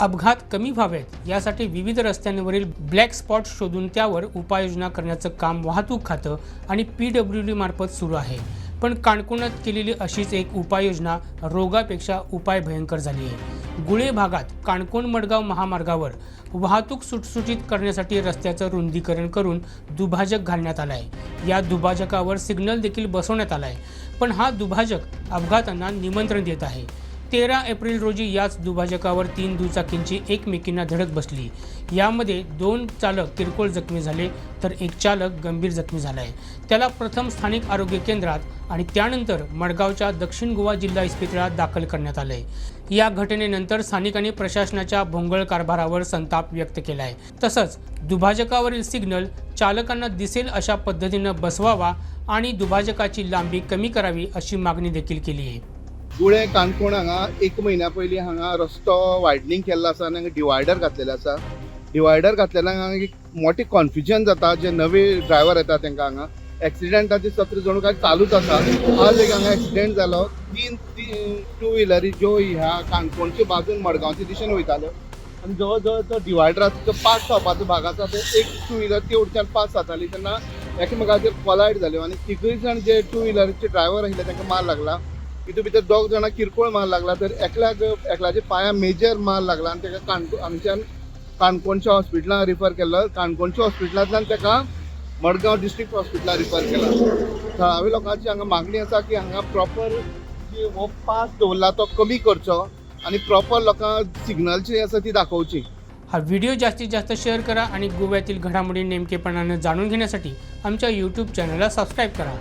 अपघात कमी व्हावेत यासाठी विविध रस्त्यांवरील ब्लॅक स्पॉट शोधून त्यावर उपाययोजना करण्याचं काम वाहतूक खातं आणि पी डब्ल्यू डी मार्फत सुरू आहे. पण काणकोणात केलेली अशीच एक उपाययोजना रोगापेक्षा उपाय भयंकर झाली आहे. गुळे भागात काणकोण मडगाव महामार्गावर वाहतूक सुटसुटीत करण्यासाठी रस्त्याचं रुंदीकरण करून दुभाजक घालण्यात आला आहे या दुभाजकावर सिग्नल देखील बसवण्यात आला आहे पण हा दुभाजक अपघातांना निमंत्रण देत आहे. तेरा एप्रिल रोजी याच दुभाजकावर तीन दुचाकींची एकमेकींना धडक बसली. यामध्ये दोन चालक किरकोळ जखमी झाले तर एक चालक गंभीर जखमी झाला आहे त्याला प्रथम स्थानिक आरोग्य केंद्रात आणि त्यानंतर मडगावच्या दक्षिण गोवा जिल्हा इस्पितळात दाखल करण्यात आलं आहे या घटनेनंतर स्थानिकांनी प्रशासनाच्या भोंगळ कारभारावर संताप व्यक्त केला आहे तसंच दुभाजकावरील सिग्नल चालकांना दिसेल अशा पद्धतीनं बसवावा आणि दुभाजकाची लांबी कमी करावी अशी मागणी देखील केली आहे गुळे काणकोण हांगा एक म्हयन्या पयलीं हांगा रस्तो वायडनींग केल्लो आसा आनी हांगा डिवायडर घातलेले आसा. डिवायडर घातलेल्यान हांगा एक मोठे कॉन्फ्युजन जाता जे नवे ड्रायव्हर येता तांकां हांगा. एक्सिडेंटाचे सत्र जणू काय चालूच आसा. आज एक हांगा एक्सिडेंट जालो तीन तीन टू व्हिलरी ज्यो ह्या काणकोणचे बाजून मडगांवचे दिशेन वयताल्यो. आनी जवळ जवळ तो डिवायडराचो जो पास जावपाचो भाग आसा तो एक टू व्हिलर ते वटच्यान पास जाताली. तेन्ना एकामेकाचेर कोलायड जाल्यो. आनी तिगूय जाण जे टू व्हिलरचे ड्रायव्हर आशिल्ले तांकां मार लागला. तितून भितर दोग जाणां किरकोळ मार लागला तर एकल्याक एकल्याच्या पांयां मेजर मार लागला आनी ताका काणको हांगच्यान काणकोणच्या हॉस्पिटलांत रिफर केलो. काणकोणच्या हॉस्पिटलांतल्यान ताका मडगांव डिस्ट्रिक्ट हॉस्पिटलांत रिफर केला. थळाव्या लोकांची हांगा मागणी आसा की हांगा प्रॉपर हो पास दवरला तो कमी करचो आनी प्रॉपर लोकांक सिग्नल जी आसा ती दाखोवची. हा व्हिडिओ जास्तीत जास्त शेअर करा आणि गोव्यातील घडामोडी नेमकेपणानं जाणून घेण्यासाठी आमच्या यूट्यूब चॅनलला सबस्क्राईब करा.